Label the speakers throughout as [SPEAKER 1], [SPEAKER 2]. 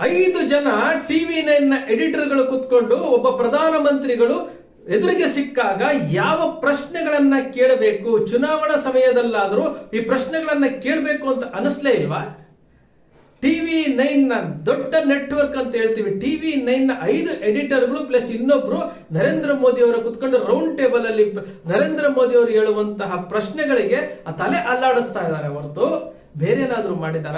[SPEAKER 1] ಐದು ಜನ TV nine ಎಡಿಟರ್ಗಳು ಕುತ್ಕೊಂಡು ಒಬ್ಬ ಪ್ರಧಾನಮಂತ್ರಿಗಳು ಎದುರಿಗೆ ಸಿಕ್ಕಾಗ ಯಾವ ಪ್ರಶ್ನೆಗಳನ್ನ ಕೇಳಬೇಕು, ಚುನಾವಣಾ ಸಮಯದಲ್ಲಾದರೂ ಈ ಪ್ರಶ್ನೆಗಳನ್ನ ಕೇಳಬೇಕು ಅಂತ ಅನಿಸ್ಲೇ ಇಲ್ವಾ? ಟಿವಿ ನೈನ್ನ ದೊಡ್ಡ ನೆಟ್ವರ್ಕ್ ಅಂತ ಹೇಳ್ತೀವಿ. ಟಿವಿ ನೈನ್ನ ಐದು ಎಡಿಟರ್ಗಳು ಪ್ಲಸ್ ಇನ್ನೊಬ್ರು ನರೇಂದ್ರ ಮೋದಿ ಅವರ ಕುತ್ಕೊಂಡು ರೌಂಡ್ ಟೇಬಲ್ ಅಲ್ಲಿ ನರೇಂದ್ರ ಮೋದಿ ಅವರು ಹೇಳುವಂತಹ ಪ್ರಶ್ನೆಗಳಿಗೆ ಆ ತಲೆ ಅಲ್ಲಾಡಿಸ್ತಾ ಇದ್ದಾರೆ ಹೊರತು. ಬೇರೆ ಏನಾದ್ರೂ ಮಾಡಿದಾರ?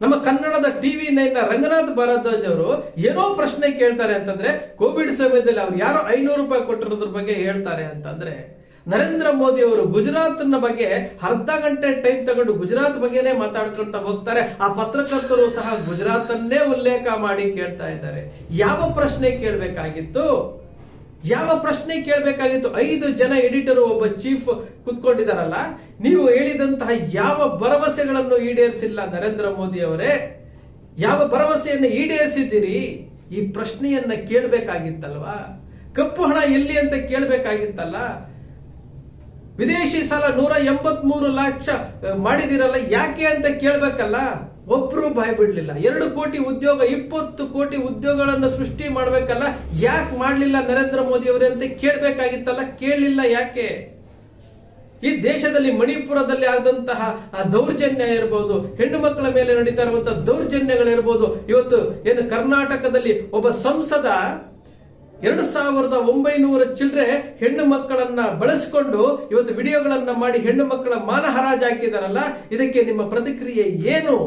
[SPEAKER 1] ನಮ್ಮ ಕನ್ನಡದ ಟಿವಿ ನೈನ್ ರಂಗನಾಥ್ ಭಾರದ್ವಾಜ್ ಅವರು ಏನೋ ಪ್ರಶ್ನೆ ಕೇಳ್ತಾರೆ ಅಂತಂದ್ರೆ, ಕೋವಿಡ್ ಸಮಯದಲ್ಲಿ ಅವ್ರು ಯಾರೋ ಐನೂರು ರೂಪಾಯಿ ಕೊಟ್ಟಿರೋದ್ರ ಬಗ್ಗೆ ಹೇಳ್ತಾರೆ ಅಂತಂದ್ರೆ, ನರೇಂದ್ರ ಮೋದಿ ಅವರು ಗುಜರಾತ್ನ ಬಗ್ಗೆ ಅರ್ಧ ಗಂಟೆ ಟೈಮ್ ತಗೊಂಡು ಗುಜರಾತ್ ಬಗ್ಗೆನೇ ಮಾತಾಡ್ಕೊಂತ ಹೋಗ್ತಾರೆ. ಆ ಪತ್ರಕರ್ತರು ಸಹ ಗುಜರಾತ್ ಅನ್ನೇ ಉಲ್ಲೇಖ ಮಾಡಿ ಕೇಳ್ತಾ ಇದ್ದಾರೆ. ಯಾವ ಪ್ರಶ್ನೆ ಕೇಳಬೇಕಾಗಿತ್ತು? ಯಾವ ಪ್ರಶ್ನೆ ಕೇಳಬೇಕಾಗಿತ್ತು? ಐದು ಜನ ಎಡಿಟರ್ ಒಬ್ಬ ಚೀಫ್ ಕುತ್ಕೊಂಡಿದಾರಲ್ಲ ನೀವು ಹೇಳಿದಂತಹ ಯಾವ ಭರವಸೆಗಳನ್ನು ಈಡೇರಿಸಿಲ್ಲ ನರೇಂದ್ರ ಮೋದಿ ಅವರೇ? ಯಾವ ಭರವಸೆಯನ್ನು ಈಡೇರಿಸಿದ್ದೀರಿ? ಈ ಪ್ರಶ್ನೆಯನ್ನ ಕೇಳಬೇಕಾಗಿತ್ತಲ್ವಾ? ಕಪ್ಪು ಹಣ ಎಲ್ಲಿ ಅಂತ ಕೇಳಬೇಕಾಗಿತ್ತಲ್ಲ? ವಿದೇಶಿ ಸಾಲ ನೂರ ಎಂಬತ್ ಮೂರು ಲಕ್ಷ ಮಾಡಿದಿರಲ್ಲ ಯಾಕೆ ಅಂತ ಕೇಳ್ಬೇಕಲ್ಲ? ಒಬ್ರು ಭಯ ಬಿಡ್ಲಿಲ್ಲ. ಎರಡು ಕೋಟಿ ಉದ್ಯೋಗ, ಇಪ್ಪತ್ತು ಕೋಟಿ ಉದ್ಯೋಗಗಳನ್ನು ಸೃಷ್ಟಿ ಮಾಡಬೇಕಲ್ಲ, ಯಾಕೆ ಮಾಡಲಿಲ್ಲ ನರೇಂದ್ರ ಮೋದಿ ಅವರೇ ಅಂತ ಕೇಳ್ಬೇಕಾಗಿತ್ತಲ್ಲ? ಕೇಳಲಿಲ್ಲ ಯಾಕೆ? ಈ ದೇಶದಲ್ಲಿ ಮಣಿಪುರದಲ್ಲಿ ಆದಂತಹ ಆ ದೌರ್ಜನ್ಯ ಇರಬಹುದು ಹೆಣ್ಣು ಮಕ್ಕಳ ಮೇಲೆ ನಡೀತಾ ಇರುವಂತಹ ದೌರ್ಜನ್ಯಗಳಿರ್ಬೋದು, ಇವತ್ತು ಏನು ಕರ್ನಾಟಕದಲ್ಲಿ ಒಬ್ಬ ಸಂಸದ ಎರಡು ಸಾವಿರದ ಒಂಬೈನೂರ ಚಿಲ್ಲರೆ ಹೆಣ್ಣು ಮಕ್ಕಳನ್ನ ಬಳಸಿಕೊಂಡು ಇವತ್ತು ವಿಡಿಯೋಗಳನ್ನ ಮಾಡಿ ಹೆಣ್ಣು ಮಕ್ಕಳ ಮಾನ ಹರಾಜು ಹಾಕಿದಾರಲ್ಲ, ಇದಕ್ಕೆ ನಿಮ್ಮ ಪ್ರತಿಕ್ರಿಯೆ ಏನು?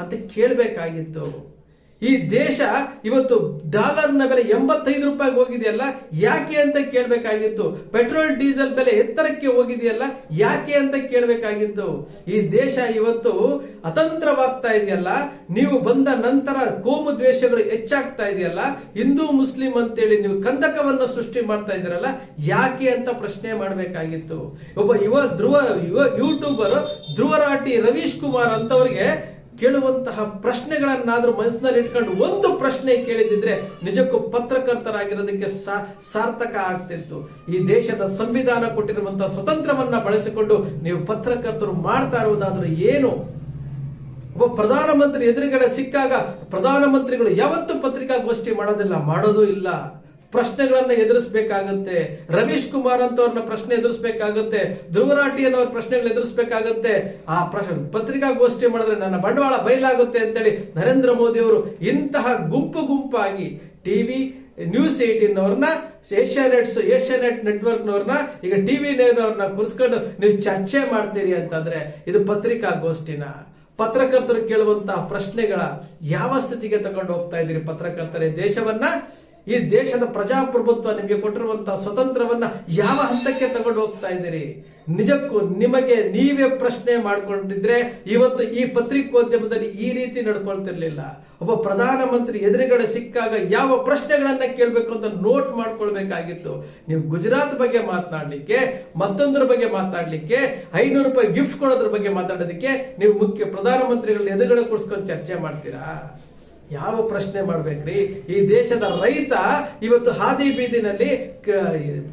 [SPEAKER 1] ಅಂತ ಕೇಳಬೇಕಾಗಿತ್ತು. ಈ ದೇಶ ಇವತ್ತು ಡಾಲರ್ನ ಬೆಲೆ ಎಂಬತ್ತೈದು ರೂಪಾಯಿಗೆ ಹೋಗಿದೆಯಲ್ಲ, ಯಾಕೆ ಅಂತ ಕೇಳಬೇಕಾಗಿತ್ತು. ಪೆಟ್ರೋಲ್, ಡೀಸೆಲ್ ಬೆಲೆ ಎತ್ತರಕ್ಕೆ ಹೋಗಿದೆಯಲ್ಲ, ಯಾಕೆ ಅಂತ ಕೇಳಬೇಕಾಗಿತ್ತು. ಈ ದೇಶ ಇವತ್ತು ಅತಂತ್ರವಾಗ್ತಾ ಇದೆಯಲ್ಲ, ನೀವು ಬಂದ ನಂತರ ಕೋಮು ದ್ವೇಷಗಳು ಹೆಚ್ಚಾಗ್ತಾ ಇದೆಯಲ್ಲ, ಹಿಂದೂ, ಮುಸ್ಲಿಂ ಅಂತೇಳಿ ನೀವು ಕಂದಕವನ್ನು ಸೃಷ್ಟಿ ಮಾಡ್ತಾ ಇದ್ದೀರಲ್ಲ, ಯಾಕೆ ಅಂತ ಪ್ರಶ್ನೆ ಮಾಡಬೇಕಾಗಿತ್ತು. ಒಬ್ಬ ಯುವ ಧ್ರುವ, ಯುವ ಯೂಟ್ಯೂಬರ್ ಧ್ರುವರಾಟಿ ರವೀಶ್ ಕುಮಾರ್ ಅಂತವರಿಗೆ ಕೇಳುವಂತಹ ಪ್ರಶ್ನೆಗಳನ್ನಾದ್ರೂ ಮನಸ್ಸಿನಲ್ಲಿ ಇಟ್ಕೊಂಡು ಒಂದು ಪ್ರಶ್ನೆ ಕೇಳಿದ್ರೆ ನಿಜಕ್ಕೂ ಪತ್ರಕರ್ತರಾಗಿರೋದಕ್ಕೆ ಸಾರ್ಥಕ ಆಗ್ತಿತ್ತು. ಈ ದೇಶದ ಸಂವಿಧಾನ ಕೊಟ್ಟಿರುವಂತಹ ಸ್ವತಂತ್ರವನ್ನ ಬಳಸಿಕೊಂಡು ನೀವು ಪತ್ರಕರ್ತರು ಮಾಡ್ತಾ ಇರುವುದಾದ್ರೆ ಏನು? ಒಬ್ಬ ಪ್ರಧಾನಮಂತ್ರಿ ಎದುರುಗಡೆ ಸಿಕ್ಕಾಗ ಪ್ರಧಾನಮಂತ್ರಿಗಳು ಯಾವತ್ತೂ ಪತ್ರಿಕಾಗೋಷ್ಠಿ ಮಾಡೋದಿಲ್ಲ, ಮಾಡೋದು ಇಲ್ಲ. ಪ್ರಶ್ನೆಗಳನ್ನ ಎದುರಿಸಬೇಕಾಗುತ್ತೆ. ರವೀಶ್ ಕುಮಾರ್ ಅಂತವ್ರನ್ನ ಪ್ರಶ್ನೆ ಎದುರಿಸಬೇಕಾಗುತ್ತೆ. ಧ್ರುವರಾಟಿ ಅನ್ನೋರ್ ಪ್ರಶ್ನೆಗಳು ಎದುರಿಸಬೇಕಾಗುತ್ತೆ. ಆ ಪತ್ರಿಕಾಗೋಷ್ಠಿ ಮಾಡಿದ್ರೆ ನನ್ನ ಬಂಡವಾಳ ಬಯಲಾಗುತ್ತೆ ಅಂತೇಳಿ ನರೇಂದ್ರ ಮೋದಿ ಅವರು ಇಂತಹ ಗುಂಪು ಗುಂಪಾಗಿ ಟಿವಿ, ನ್ಯೂಸ್ ಏಟೀನ್ ಅವ್ರನ್ನ ಏಷ್ಯಾನೆಟ್ಸ್ ಏಷ್ಯಾನೆಟ್ ನೆಟ್ವರ್ಕ್ ನವ್ರನ್ನ ಈಗ ಟಿವಿ ಅವ್ರನ್ನ ಕುರಿಸ್ಕೊಂಡು ನೀವು ಚರ್ಚೆ ಮಾಡ್ತೀರಿ ಅಂತಂದ್ರೆ ಇದು ಪತ್ರಿಕಾಗೋಷ್ಠಿನ. ಪತ್ರಕರ್ತರು ಕೇಳುವಂತಹ ಪ್ರಶ್ನೆಗಳ ಯಾವ ಸ್ಥಿತಿಗೆ ತಗೊಂಡು ಹೋಗ್ತಾ ಇದ್ದೀರಿ ಪತ್ರಕರ್ತರೇ ದೇಶವನ್ನ? ಈ ದೇಶದ ಪ್ರಜಾಪ್ರಭುತ್ವ ನಿಮಗೆ ಕೊಟ್ಟಿರುವಂತಹ ಸ್ವತಂತ್ರವನ್ನ ಯಾವ ಹಂತಕ್ಕೆ ತಗೊಂಡು ಹೋಗ್ತಾ ಇದ್ದೀರಿ? ನಿಜಕ್ಕೂ ನಿಮಗೆ ನೀವೇ ಪ್ರಶ್ನೆ ಮಾಡಿಕೊಂಡಿದ್ರೆ ಇವತ್ತು ಈ ಪತ್ರಿಕೋದ್ಯಮದಲ್ಲಿ ಈ ರೀತಿ ನಡ್ಕೊಳ್ತಿರ್ಲಿಲ್ಲ. ಒಬ್ಬ ಪ್ರಧಾನಮಂತ್ರಿ ಎದುರುಗಡೆ ಸಿಕ್ಕಾಗ ಯಾವ ಪ್ರಶ್ನೆಗಳನ್ನ ಕೇಳಬೇಕು ಅಂತ ನೋಟ್ ಮಾಡ್ಕೊಳ್ಬೇಕಾಗಿತ್ತು. ನೀವು ಗುಜರಾತ್ ಬಗ್ಗೆ ಮಾತನಾಡಲಿಕ್ಕೆ, ಮತ್ತೊಂದ್ರ ಬಗ್ಗೆ ಮಾತಾಡ್ಲಿಕ್ಕೆ ಐನೂರು ರೂಪಾಯಿ ಗಿಫ್ಟ್ ಕೊಡೋದ್ರ ಬಗ್ಗೆ ಮಾತಾಡೋದಕ್ಕೆ ನೀವು ಮುಖ್ಯ ಪ್ರಧಾನಮಂತ್ರಿಗಳನ್ನ ಎದುರುಗಡೆ ಕೂರಿಸ್ಕೊಂಡು ಚರ್ಚೆ ಮಾಡ್ತೀರಾ? ಯಾವ ಪ್ರಶ್ನೆ ಮಾಡ್ಬೇಕ್ರಿ? ಈ ದೇಶದ ರೈತ ಇವತ್ತು ಹಾದಿ ಬೀದಿನಲ್ಲಿ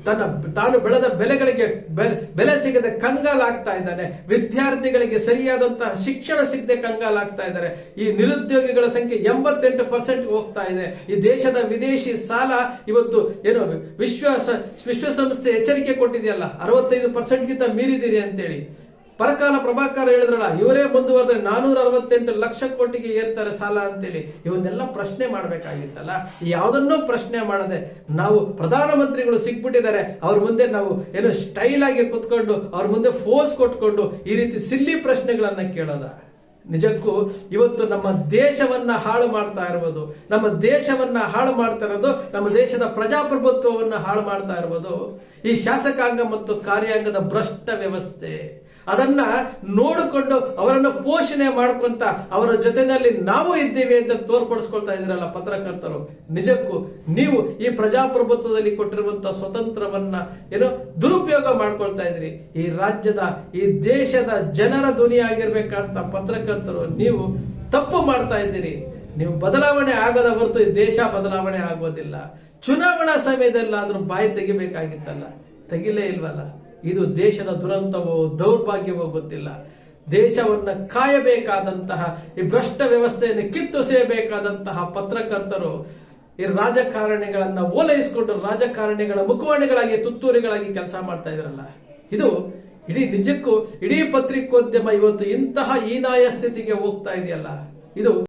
[SPEAKER 1] ತನ್ನ ತಾನು ಬೆಳೆದ ಬೆಲೆಗಳಿಗೆ ಬೆಲೆ- ಸಿಗದೆ ಕಂಗಾಲಾಗ್ತಾ ಇದ್ದಾನೆ. ವಿದ್ಯಾರ್ಥಿಗಳಿಗೆ ಸರಿಯಾದಂತಹ ಶಿಕ್ಷಣ ಸಿಗದೆ ಕಂಗಾಲಾಗ್ತಾ ಇದ್ದಾರೆ. ಈ ನಿರುದ್ಯೋಗಿಗಳ ಸಂಖ್ಯೆ ಎಂಬತ್ತೆಂಟು ಪರ್ಸೆಂಟ್ ಹೋಗ್ತಾ ಇದೆ. ಈ ದೇಶದ ವಿದೇಶಿ ಸಾಲ ಇವತ್ತು ಏನು ವಿಶ್ವ ವಿಶ್ವಸಂಸ್ಥೆ ಎಚ್ಚರಿಕೆ ಕೊಟ್ಟಿದೆಯಲ್ಲ, ಅರವತ್ತೈದು ಪರ್ಸೆಂಟ್ಗಿಂತ ಮೀರಿದಿರಿ ಅಂತೇಳಿ. ಪರಕಾಲ ಪ್ರಭಾಕರ್ ಹೇಳಿದ್ರಲ್ಲ, ಇವರೇ ಮುಂದುವರೆದ್ರೆ ನಾನೂರ ಅರವತ್ತೆಂಟು ಲಕ್ಷ ಕೋಟಿಗೆ ಏರ್ತಾರೆ ಸಾಲ ಅಂತೇಳಿ. ಇವನ್ನೆಲ್ಲ ಪ್ರಶ್ನೆ ಮಾಡಬೇಕಾಗಿತ್ತಲ್ಲ? ಯಾವುದನ್ನೂ ಪ್ರಶ್ನೆ ಮಾಡದೆ ನಾವು ಪ್ರಧಾನಮಂತ್ರಿಗಳು ಸಿಕ್ಬಿಟ್ಟಿದ್ದಾರೆ. ಅವ್ರ ಮುಂದೆ ನಾವು ಏನು ಸ್ಟೈಲ್ ಆಗಿ ಕುತ್ಕೊಂಡು, ಅವ್ರ ಮುಂದೆ ಫೋರ್ಸ್ ಕೊಟ್ಕೊಂಡು ಈ ರೀತಿ ಸಿಲ್ಲಿ ಪ್ರಶ್ನೆಗಳನ್ನ ಕೇಳೋದ. ನಿಜಕ್ಕೂ ಇವತ್ತು ನಮ್ಮ ದೇಶವನ್ನ ಹಾಳು ಮಾಡ್ತಾ ಇರ್ಬೋದು. ನಮ್ಮ ದೇಶವನ್ನ ಹಾಳು ಮಾಡ್ತಾ ಇರೋದು, ನಮ್ಮ ದೇಶದ ಪ್ರಜಾಪ್ರಭುತ್ವವನ್ನು ಹಾಳು ಮಾಡ್ತಾ ಇರ್ಬೋದು. ಈ ಶಾಸಕಾಂಗ ಮತ್ತು ಕಾರ್ಯಾಂಗದ ಭ್ರಷ್ಟ ವ್ಯವಸ್ಥೆ. ಅದನ್ನ ನೋಡಿಕೊಂಡು ಅವರನ್ನು ಪೋಷಣೆ ಮಾಡ್ಕೊಂತ ಅವರ ಜೊತೆನಲ್ಲಿ ನಾವು ಇದ್ದೀವಿ ಅಂತ ತೋರ್ಪಡಿಸ್ಕೊಳ್ತಾ ಇದ್ದೀರಲ್ಲ ಪತ್ರಕರ್ತರು. ನಿಜಕ್ಕೂ ನೀವು ಈ ಪ್ರಜಾಪ್ರಭುತ್ವದಲ್ಲಿ ಕೊಟ್ಟಿರುವಂತಹ ಸ್ವತಂತ್ರವನ್ನ ಏನೋ ದುರುಪಯೋಗ ಮಾಡ್ಕೊಳ್ತಾ ಇದ್ರಿ. ಈ ರಾಜ್ಯದ, ಈ ದೇಶದ ಜನರ ಧ್ವನಿಯಾಗಿರ್ಬೇಕಂತ ಪತ್ರಕರ್ತರು ನೀವು ತಪ್ಪು ಮಾಡ್ತಾ ಇದ್ದೀರಿ. ನೀವು ಬದಲಾವಣೆ ಆಗದ ಹೊರತು ದೇಶ ಬದಲಾವಣೆ ಆಗೋದಿಲ್ಲ. ಚುನಾವಣಾ ಸಮಯದಲ್ಲಾದ್ರೂ ಬಾಯಿ ತೆಗಿಬೇಕಾಗಿತ್ತಲ್ಲ. ತೆಗಿಲೇ ಇಲ್ವಲ್ಲ? ಇದು ದೇಶದ ದುರಂತವೋ ದೌರ್ಭಾಗ್ಯವೋ ಗೊತ್ತಿಲ್ಲ. ದೇಶವನ್ನ ಕಾಯಬೇಕಾದಂತಹ, ಈ ಭ್ರಷ್ಟ ವ್ಯವಸ್ಥೆಯನ್ನು ಕಿತ್ತೊಸೆಯಬೇಕಾದಂತಹ ಪತ್ರಕರ್ತರು ಈ ರಾಜಕಾರಣಿಗಳನ್ನ ಓಲೈಸಿಕೊಂಡು ರಾಜಕಾರಣಿಗಳ ಮುಖವಾಣಿಗಳಾಗಿ, ತುತ್ತೂರಿಗಳಾಗಿ ಕೆಲಸ ಮಾಡ್ತಾ ಇದ್ರಲ್ಲ. ಇದು ಇಡೀ ನಿಜಕ್ಕೂ, ಇಡೀ ಪತ್ರಿಕೋದ್ಯಮ ಇವತ್ತು ಇಂತಹ ಹೀನಾಯ ಸ್ಥಿತಿಗೆ ಹೋಗ್ತಾ ಇದೆಯಲ್ಲ. ಇದು